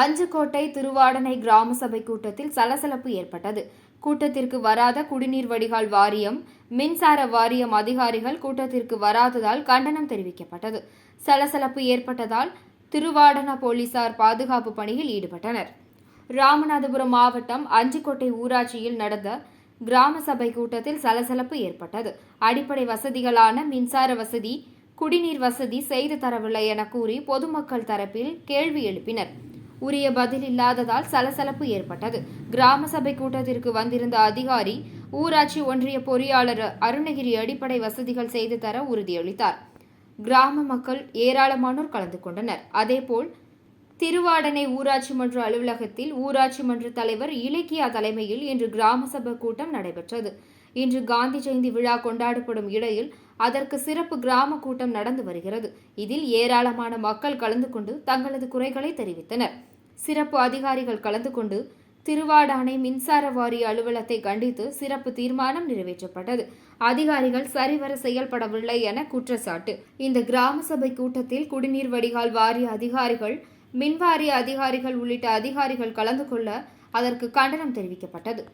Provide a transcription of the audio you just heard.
அஞ்சுக்கோட்டை திருவாடனை கிராம சபை கூட்டத்தில் சலசலப்பு ஏற்பட்டது. கூட்டத்திற்கு வராத குடிநீர் வடிகால் வாரியம் மின்சார வாரியம் அதிகாரிகள் கூட்டத்திற்கு வராததால் கண்டனம் தெரிவிக்கப்பட்டது. சலசலப்பு ஏற்பட்டதால் திருவாடன போலீசார் பாதுகாப்பு பணியில் ஈடுபட்டனர். ராமநாதபுரம் மாவட்டம் அஞ்சுக்கோட்டை ஊராட்சியில் நடந்த கிராம சபை கூட்டத்தில் சலசலப்பு ஏற்பட்டது. அடிப்படை வசதிகளான மின்சார வசதி குடிநீர் வசதி செய்து தரவில்லை என கூறி பொதுமக்கள் தரப்பில் கேள்வி எழுப்பினர். உரிய பதில் இல்லாததால் சலசலப்பு ஏற்பட்டது. கிராம சபை கூட்டத்திற்கு வந்திருந்த அதிகாரி ஊராட்சி ஒன்றிய பொறியாளர் அருணகிரி அடிப்படை வசதிகள் செய்து தர உறுதியளித்தார். கிராம மக்கள் ஏராளமானோர் கலந்து கொண்டனர். அதேபோல் திருவாடனை ஊராட்சி மன்ற அலுவலகத்தில் ஊராட்சி மன்ற தலைவர் இலக்கியா தலைமையில் இன்று கிராம சபை கூட்டம் நடைபெற்றது. இன்று காந்தி ஜெயந்தி விழா கொண்டாடப்படும் இடையில் அதற்கு சிறப்பு கிராம கூட்டம் நடந்து வருகிறது. இதில் ஏராளமான மக்கள் கலந்து கொண்டு தங்களது குறைகளை தெரிவித்தனர். சிறப்பு அதிகாரிகள் கலந்து கொண்டு திருவாடானை மின்சார வாரிய அலுவலத்தை கண்டித்து சிறப்பு தீர்மானம் நிறைவேற்றப்பட்டது. அதிகாரிகள் சரிவர செயல்படவில்லை என குற்றச்சாட்டு. இந்த கிராம சபை கூட்டத்தில் குடிநீர் வடிகால் வாரிய அதிகாரிகள் மின்வாரிய அதிகாரிகள் உள்ளிட்ட அதிகாரிகள் கலந்து கொள்ள அதற்கு கண்டனம் தெரிவிக்கப்பட்டது.